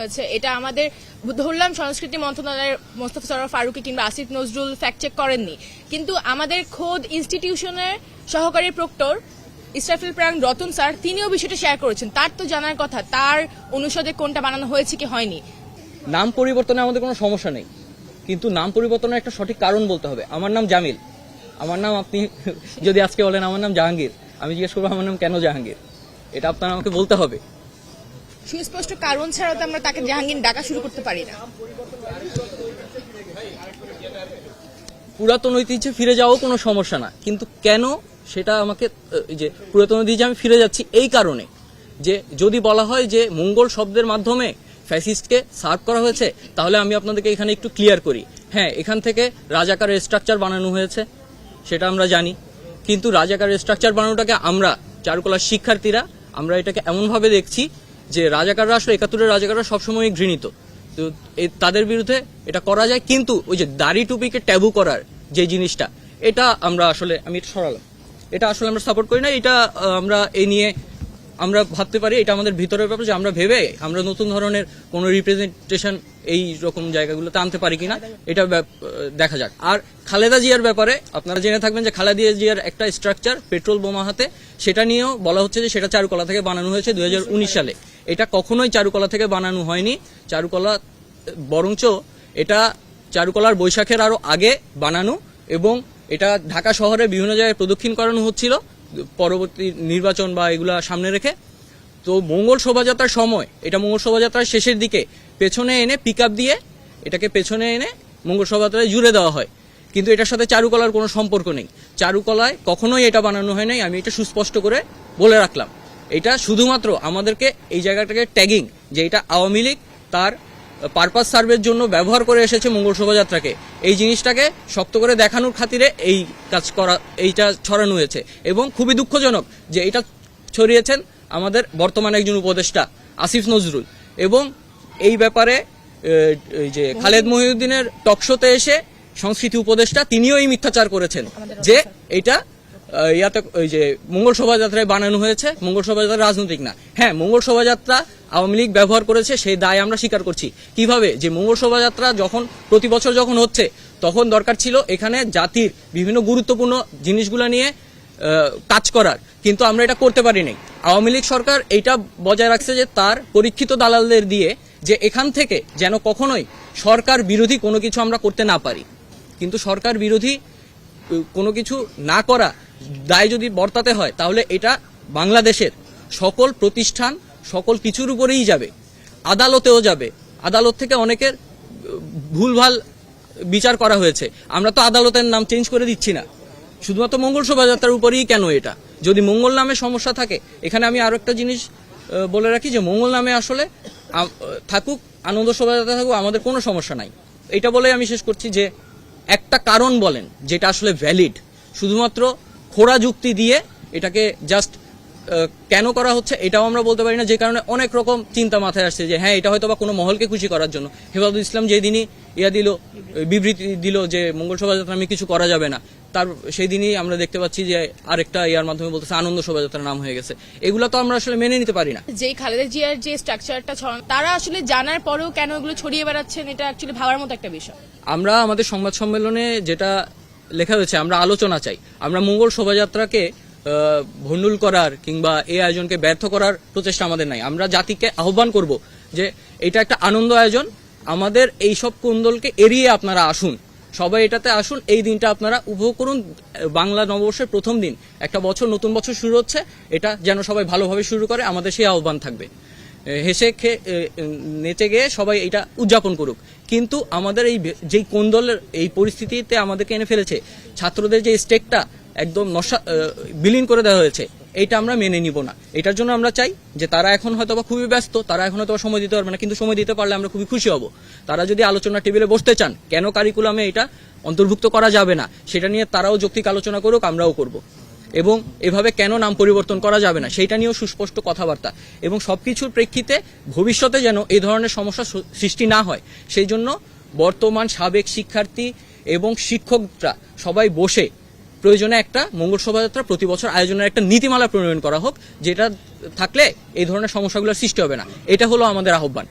হয়েছে, এটা আমাদের ধরলাম সংস্কৃতি মন্ত্রণালয়ের মোস্তফা সরফ ফারুকি কিংবা আসিফ নজরুল ফ্যাক্ট চেক করেননি। কিন্তু আমাদের খোদ ইনস্টিটিউশনের সহকারী প্রক্টর ইসরাফিল প্রাণ রতন স্যার, তিনিও বিষয়টা শেয়ার করেছেন। তার তো জানার কথা, তার অনুষদে কোনটা বানানো হয়েছে কি হয়নি। নাম পরিবর্তনে আমাদের কোনো সমস্যা নেই, কিন্তু নাম পরিবর্তনের একটা সঠিক কারণ বলতে হবে। আমার নাম জামিল। আমার নাম আপনি যদি আজকে বলেন, আমার নাম জাহাঙ্গীর, আমি জিজ্ঞেস করব, আমার নাম কেন জাহাঙ্গীর? এটা আপনার আমাকে বলতে হবে। সুস্পষ্ট কারণ ছাড়াও তো আমরা তাকে জাহাঙ্গীর ডাকা শুরু করতে পারি না। পুরাতন ঐতিহ্যে ফিরে যাওয়াও কোনো সমস্যা না। কিন্তু কেন সেটা আমাকে যে পুরাতন ঐতিহ্যে আমি ফিরে যাচ্ছি এই কারণে যে যদি বলা হয় যে মঙ্গল শব্দের মাধ্যমে ফ্যাসিস্টকে সার্ভ করা হয়েছে, তাহলে আমি আপনাদেরকে এখানে একটু ক্লিয়ার করি। হ্যাঁ এখান থেকে রাজাকারের স্ট্রাকচার বানানো হয়েছে, সেটা আমরা জানি। কিন্তু রাজাকারের স্ট্রাকচার বানানোটাকে আমরা, চারুকলার শিক্ষার্থীরা, আমরা এটাকে এমনভাবে দেখছি যে রাজাকাররা আসলে একাত্তরের রাজাকাররা সবসময় ঘৃণিত। তো এ- তাদের বিরুদ্ধে এটা করা যায়, কিন্তু ওই যে দাড়ি টুপিকে ট্যাবু করার যে জিনিসটা, এটা আমরা আসলে, আমি এটা সরালাম। এটা আসলে আমরা সাপোর্ট করি না, এটা আমরা এই নিয়ে, আমরা ভাবতে পারি, এটা আমাদের ভিতরের ব্যাপার যে আমরা ভেবে আমরা নতুন ধরনের কোনো রিপ্রেজেন্টেশন এই রকম জায়গাগুলোতে আনতে পারি কিনা, এটা ব্যাপ- দেখা যাক। আর খালেদা জিয়ার ব্যাপারে আপনারা জেনে থাকবেন যে খালেদা জিয়ার একটা স্ট্রাকচার পেট্রোল বোমা হাতে, সেটা নিয়েও বলা হচ্ছে যে সেটা চারুকলা থেকে বানানো হয়েছে দুই হাজার উনিশ সালে। এটা কখনোই চারুকলা থেকে বানানো হয়নি। চারুকলা, বরঞ্চ এটা চারুকলার বৈশাখের আরও আগে বানানো এবং এটা ঢাকা শহরে বিভিন্ন জায়গায় প্রদক্ষিণ করানো হচ্ছিল, পরবর্তী নির্বাচন বা এগুলা সামনে রেখে। তো মঙ্গল শোভাযাত্রার সময়, এটা মঙ্গল শোভাযাত্রার শেষের দিকে পেছনে এনে পিক দিয়ে এটাকে পেছনে এনে মঙ্গল শোভাযাত্রায় জুড়ে দেওয়া হয়। কিন্তু এটার সাথে চারুকলার কোনো সম্পর্ক নেই। চারুকলায় কখনোই এটা বানানো হয় নাই, আমি এটা সুস্পষ্ট করে বলে রাখলাম। এটা শুধুমাত্র আমাদেরকে এই জায়গাটাকে ট্যাগিং যে এটা আওয়ামী লীগ তার পারপাস সার্ভের জন্য ব্যবহার করে এসেছে মঙ্গল শোভাযাত্রাকে। এই জিনিসটাকে শক্ত করে দেখানোর খাতিরে এই কাজ করা এইটা ছড়ানো হয়েছে। এবং খুবই দুঃখজনক যে এটা ছড়িয়েছেন আমাদের বর্তমান একজন উপদেষ্টা আসিফ নজরুল। এবং এই ব্যাপারে এই যে খালেদ মহিউদ্দিনের টকশোতে এসে সংস্কৃতি উপদেষ্টা তিনিও এই মিথ্যাচার করেছেন। যে এটা ইয়াতে ওই যে মঙ্গল শোভাযাত্রায় বানানো হয়েছে, মঙ্গল শোভাযাত্রা রাজনৈতিক না। হ্যাঁ মঙ্গল শোভাযাত্রা আওয়ামী লীগ ব্যবহার করেছে, সেই দায় আমরা স্বীকার করছি। কীভাবে? যে মঙ্গল শোভাযাত্রা যখন প্রতি বছর যখন হচ্ছে, তখন দরকার ছিল এখানে জাতির বিভিন্ন গুরুত্বপূর্ণ জিনিসগুলো নিয়ে কাজ করার। কিন্তু আমরা এটা করতে পারিনি। আওয়ামী লীগ সরকার এইটা বজায় রাখছে যে তার পরীক্ষিত দালালদের দিয়ে যে এখান থেকে যেন কখনোই সরকার বিরোধী কোনো কিছু আমরা করতে না পারি। কিন্তু সরকার বিরোধী কোনো কিছু না করা দায় যদি বর্তাতে হয়, তাহলে এটা বাংলাদেশের সকল প্রতিষ্ঠান, সকল কিছুর উপরেই যাবে। আদালতেও যাবে। আদালত থেকে অনেকের ভুলভাল বিচার করা হয়েছে। আমরা তো আদালতের নাম চেঞ্জ করে দিচ্ছি না। শুধুমাত্র মঙ্গল শোভাযাত্রার উপরেই কেন এটা? যদি মঙ্গল নামে সমস্যা থাকে, এখানে আমি আরও একটা জিনিস বলে রাখি যে মঙ্গল নামে আসলে থাকুক, আনন্দ শোভাযাত্রা থাকুক, আমাদের কোনো সমস্যা নাই। এটা বলে আমি শেষ করছি যে একটা কারণ বলেন, যেটা আসলে ভ্যালিড শুধুমাত্র খোড়া যুক্তি দিয়ে এটাকে জাস্ট কেন করা হচ্ছে এটাও আমরা বলতে পারি না যে কারণে অনেক রকম চিন্তা মাথায় আসছে যে হ্যাঁ এটা হয়তো বা কোনো মহলকে খুশি করার জন্য। হেফাজুল ইসলাম যেদিনই ইয়া দিল বিবৃতি দিল যে মঙ্গল শোভাযাত্রা আমি কিছু করা যাবে না তার সেই দিনই আমরা দেখতে পাচ্ছি যে আরেকটা ইয়ার মাধ্যমে বলতেছে আনন্দ শোভাযাত্রার নাম হয়ে গেছে। এগুলো তো আমরা আসলে মেনে নিতে পারি না। যেই খালেদা জিয়ার যে স্ট্রাকচারটা ছড়ানো তারা আসলে জানার পরেও কেন এগুলো ছড়িয়ে বেড়াচ্ছেন এটা অ্যাকচুয়ালি ভাবার মতো একটা বিষয়। আমরা আমাদের সংবাদ সম্মেলনে যেটা লেখা হয়েছে আমরা আলোচনা চাই। আমরা মঙ্গল শোভাযাত্রাকে ভণ্ডুল করার কিংবা এই আয়োজনকে ব্যর্থ করার প্রচেষ্টা আমাদের নাই। আমরা জাতিকে আহ্বান করব যে এটা একটা আনন্দ আয়োজন। আমাদের এই সব কুন্দলকে এড়িয়ে আপনারা আসুন। সবাই এটাতে আসুন, এই দিনটা আপনারা উপভোগ করুন। বাংলা নববর্ষের প্রথম দিন। একটা বছর, নতুন বছর শুরু হচ্ছে। এটা যেন সবাই ভালোভাবে শুরু করে, আমাদের সেই আহ্বান থাকবে। হেসে খে নেচে গিয়ে সবাই এটা উদযাপন করুক। কিন্তু আমাদের এই যেই কোন্দলের এই পরিস্থিতিতে আমাদেরকে এনে ফেলেছে, ছাত্রদের যে স্টেকটা একদম নশা বিলীন করে দেওয়া হয়েছে, এইটা আমরা মেনে নিব না। এটার জন্য আমরা চাই যে তারা এখন হয়তো বা খুবই ব্যস্ত, তারা এখন হয়তো সময় দিতে পারবে না, কিন্তু সময় দিতে পারলে আমরা খুবই খুশি হব। তারা যদি আলোচনা টেবিলে বসতে চান, কেন কারিকুলামে এটা অন্তর্ভুক্ত করা যাবে না, সেটা নিয়ে তারাও যৌক্তিক আলোচনা করুক, আমরাও করব। এবং এভাবে কেন নাম পরিবর্তন করা যাবে না, সেইটা নিয়েও সুস্পষ্ট কথাবার্তা। এবং সব কিছুর প্রেক্ষিতে ভবিষ্যতে যেন এই ধরনের সমস্যা সৃষ্টি না হয়, সেই জন্য বর্তমান সাবেক শিক্ষার্থী এবং শিক্ষকরা সবাই বসে প্রয়োজনে একটা মঙ্গল শোভাযাত্রা প্রতি বছর আয়োজনের একটা নীতিমালা প্রণয়ন করা হোক, যেটা থাকলে এই ধরনের সমস্যাগুলোর সৃষ্টি হবে না। এটা হলো আমাদের আহ্বান।